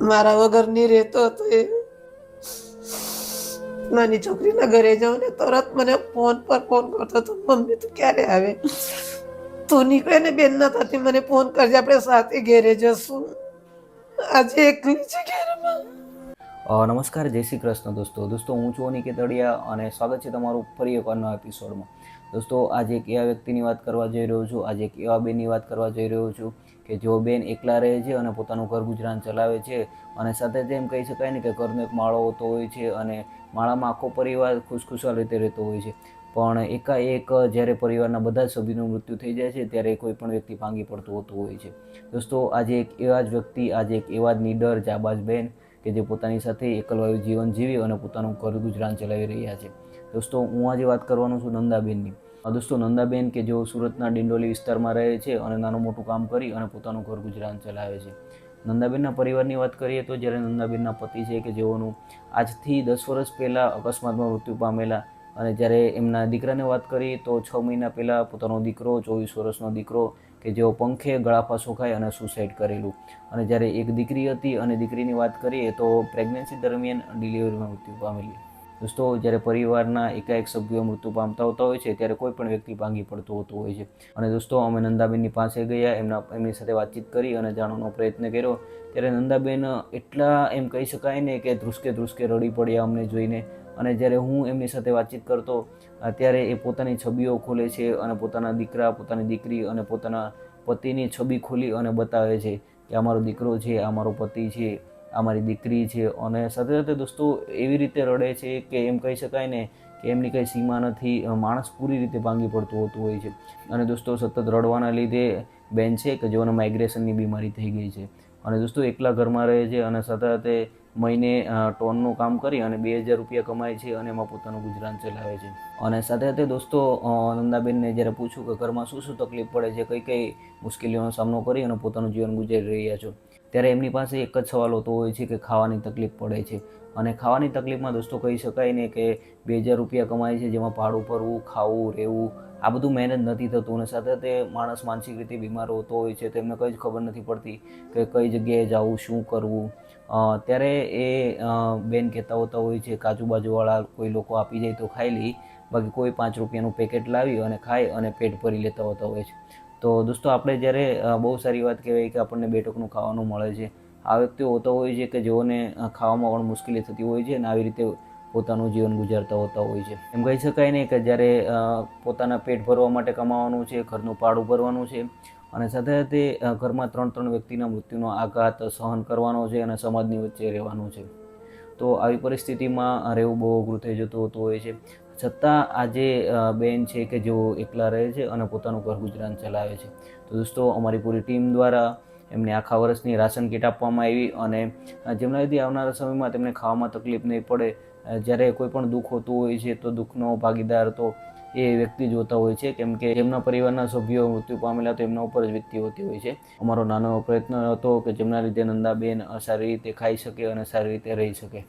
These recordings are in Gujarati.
મારા વગરની રહેતો હતો એ નાની છોકરીના ઘરે જાઉં ને તરત મને ફોન પર ફોન કરતો હતો મમ્મી તું ક્યારે આવે? તું નીકળે ને બેન ના થતી મને ફોન કરજે, આપણે સાથે ઘેરે જશું. આજે એકલી છે ઘેરમાં. નમસ્કાર, જય શ્રી કૃષ્ણ દોસ્તો. દોસ્તો, હું છું અનિકેત અડિયા અને સ્વાગત છે તમારું ફરી એક એપિસોડમાં દોસ્તો, આજે એક એવા વ્યક્તિની વાત કરવા જઈ રહ્યો છું, આજે એક એવા બેનની વાત કરવા જઈ રહ્યો છું કે જેઓ બેન એકલા રહે છે અને પોતાનું ઘર ગુજરાન ચલાવે છે અને સાથે તેમ કહી શકાય ને કે ઘરનો એક માળો હોતો હોય છે અને માળામાં આખો પરિવાર ખુશખુશાલ રીતે રહેતો હોય છે. પણ એકાએક જ્યારે પરિવારના બધા સભ્યોનું મૃત્યુ થઈ જાય છે, ત્યારે કોઈ પણ વ્યક્તિ ભાંગી પડતું હોતું હોય છે. દોસ્તો, આજે એક એવા જ વ્યક્તિ, આજે એક એવા જ નીડર જાબાજ બેન કે જે પોતાની સાથે એકલવાયુ જીવન જીવી અને પોતાનું ઘર ગુજરાન ચલાવી રહ્યા છે. દોસ્તો, હું આજે વાત કરવાનો છું નંદાબેનની. દોસ્તો, નંદાબેન કે જેઓ સુરતના ડિંડોલી વિસ્તારમાં રહે છે અને નાનું મોટું કામ કરી અને પોતાનું ઘર ગુજરાન ચલાવે છે. નંદાબેનના પરિવારની વાત કરીએ તો જ્યારે નંદાબેનના પતિ છે કે જેઓનું આજથી દસ વર્ષ પહેલાં અકસ્માતમાં મૃત્યુ પામેલા અને જ્યારે એમના દીકરાને વાત કરીએ તો છ મહિના પહેલાં પોતાનો દીકરો, ચોવીસ વર્ષનો દીકરો કે જેઓ પંખે ગળાફા સુખાય અને સુસાઇડ કરેલું. અને જ્યારે એક દીકરી હતી અને દીકરીની વાત કરીએ તો પ્રેગ્નન્સી દરમિયાન ડિલિવરીમાં મૃત્યુ પામેલી. દોસ્તો, જ્યારે પરિવારના એકાએક સભ્યો મૃત્યુ પામતા હોતા હોય છે, ત્યારે કોઈ પણ વ્યક્તિ ભાંગી પડતો હોતું હોય છે. અને દોસ્તો, અમે નંદાબેનની પાસે ગયા, એમના, એમની સાથે વાતચીત કરી અને જાણવાનો પ્રયત્ન કર્યો. ત્યારે નંદાબેન એટલા એમ કહી શકાય ને કે ધ્રુસકે ધ્રુસકે રડી પડ્યા અમને જોઈને. અને જ્યારે હું એમની સાથે વાતચીત કરતો, ત્યારે એ પોતાની છબીઓ ખોલે છે અને પોતાના દીકરા, પોતાની દીકરી અને પોતાના પતિની છબી ખોલી અને બતાવે છે કે આ મારો દીકરો છે, આ મારો પતિ છે. આ મારી દીકરી છે અને સાથે સાથે દોસ્તો એવી રીતે રડે છે કે એમ કહી શકાય ને કે એમની કંઈ સીમા નથી માણસ પૂરી રીતે ભાંગી પડતું હોતું હોય છે. અને દોસ્તો સતત રડવાના લીધે બેન છે કે જેઓને માઇગ્રેશનની બીમારી થઈ ગઈ છે. અને દોસ્તો એકલા ઘરમાં રહે છે અને સાથે સાથે મહિને ટોનનું કામ કરી અને બે હજાર રૂપિયા કમાય છે અને એમાં પોતાનું ગુજરાન ચલાવે છે. અને સાથે સાથે દોસ્તો નંદાબેનને જ્યારે પૂછ્યું કે ઘરમાં શું શું તકલીફ પડે છે કઈ કઈ મુશ્કેલીઓનો સામનો કરી અને પોતાનું જીવન ગુજારી રહ્યા છો. ત્યારે એમની પાસે એક જ સવાલ હોતો હોય છે કે ખાવાની તકલીફ પડે છે. અને ખાવાની તકલીફમાં દોસ્તો કહી શકાય ને કે બે હજાર રૂપિયા કમાય છે, જેમાં ભાડું ભરવું, ખાવું, રહેવું, આ બધું મહેનત નથી થતું. અને સાથે તે માણસ માનસિક રીતે બીમાર હોતો હોય છે તેમને કંઈ જ ખબર નથી પડતી કે કઈ જગ્યાએ જવું, શું કરવું. ત્યારે એ બેન કહેતા હોતા હોય છે કે આજુબાજુવાળા કોઈ લોકો આપી જાય તો ખાઈ લઈ બાકી કોઈ પાંચ રૂપિયાનું પેકેટ લાવી અને ખાઈ અને પેટ ભરી લેતા હોતા હોય છે. તો દોસ્તો, આપણે જ્યારે બહુ સારી વાત કહેવાય કે આપણને બે ટકનું ખાવાનું મળે છે. આ વ્યક્તિઓ હોતા હોય છે કે જેઓને ખાવામાં પણ મુશ્કેલી થતી હોય છે અને આવી રીતે પોતાનું જીવન ગુજારતા હોતા હોય છે. એમ કહી શકાય નહીં કે જ્યારે પોતાના પેટ ભરવા માટે કમાવાનું છે, ઘરનું પાડું ભરવાનું છે અને સાથે સાથે ઘરમાં ત્રણ ત્રણ વ્યક્તિના મૃત્યુનો આઘાત સહન કરવાનો છે અને સમાજની વચ્ચે રહેવાનું છે. તો આવી પરિસ્થિતિમાં રહેવું બહુ અઘરું થઈ જતું હોતું હોય છે. છતાં આજે બેન છે કે જેઓ એકલા રહે છે અને પોતાનું ઘર ગુજરાન ચલાવે છે. તો દોસ્તો, અમારી પૂરી ટીમ દ્વારા એમને આખા વર્ષની રાશન કીટ આપવામાં આવી અને જેમના લીધે આવનારા સમયમાં તેમને ખાવામાં તકલીફ નહીં પડે. જ્યારે કોઈ પણ દુઃખ હોતું હોય છે તો દુઃખનો ભાગીદાર તો એ વ્યક્તિ જ હોતા હોય છે. કેમ કે જેમના પરિવારના સભ્યો મૃત્યુ પામેલા તો એમના ઉપર જ વ્યક્તિ હોતી હોય છે. અમારો નાનો પ્રયત્ન હતો કે જેમના લીધે નંદાબેન સારી રીતે ખાઈ શકે અને સારી રીતે રહી શકે.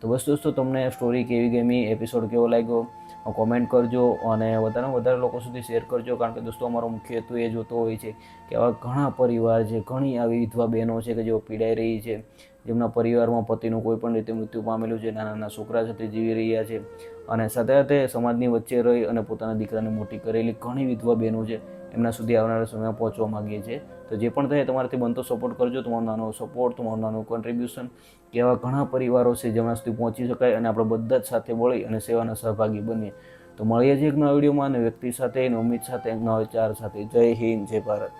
તો બસ દોસ્તો, તમને સ્ટોરી કેવી ગમી એપિસોડ કેવો લાગ્યો કોમેન્ટ કરજો અને વધારે વધારે લોકો સુધી શેર કરજો, કારણ કે દોસ્તો, અમારો મુખ્ય હેતુ એ જોતો હોય છે કે આવા ઘણા પરિવાર છે, ઘણી આવી વિધવા બહેનો છે કે જેઓ પીડાઈ રહી છે. જેમના પરિવારમાં પતિનું કોઈ પણ રીતે મૃત્યુ પામેલું છે, નાના નાના છોકરા સાથે જીવી રહ્યા છે અને સાથે સાથે સમાજની વચ્ચે રહી અને પોતાના દીકરાને મોટી કરેલી ઘણી વિધવા બહેનો છે, એમના સુધી આવનારા સમયમાં પહોંચવા માગીએ છીએ. તો જે પણ થાય તમારાથી બનતો સપોર્ટ કરજો, તમારો નાનો સપોર્ટ તમારું નાનું કોન્ટ્રીબ્યુશન કે એવા ઘણા પરિવારો છે જેમના સુધી પહોંચી શકાય અને આપણે બધા જ સાથે મળી અને સેવાના સહભાગી બનીએ. તો મળીએ છીએ એક નવા વિડીયોમાં અને વ્યક્તિ સાથે અને ઉમ્મીદ સાથે એક નવા વિચાર સાથે. જય હિન્દ, જય ભારત.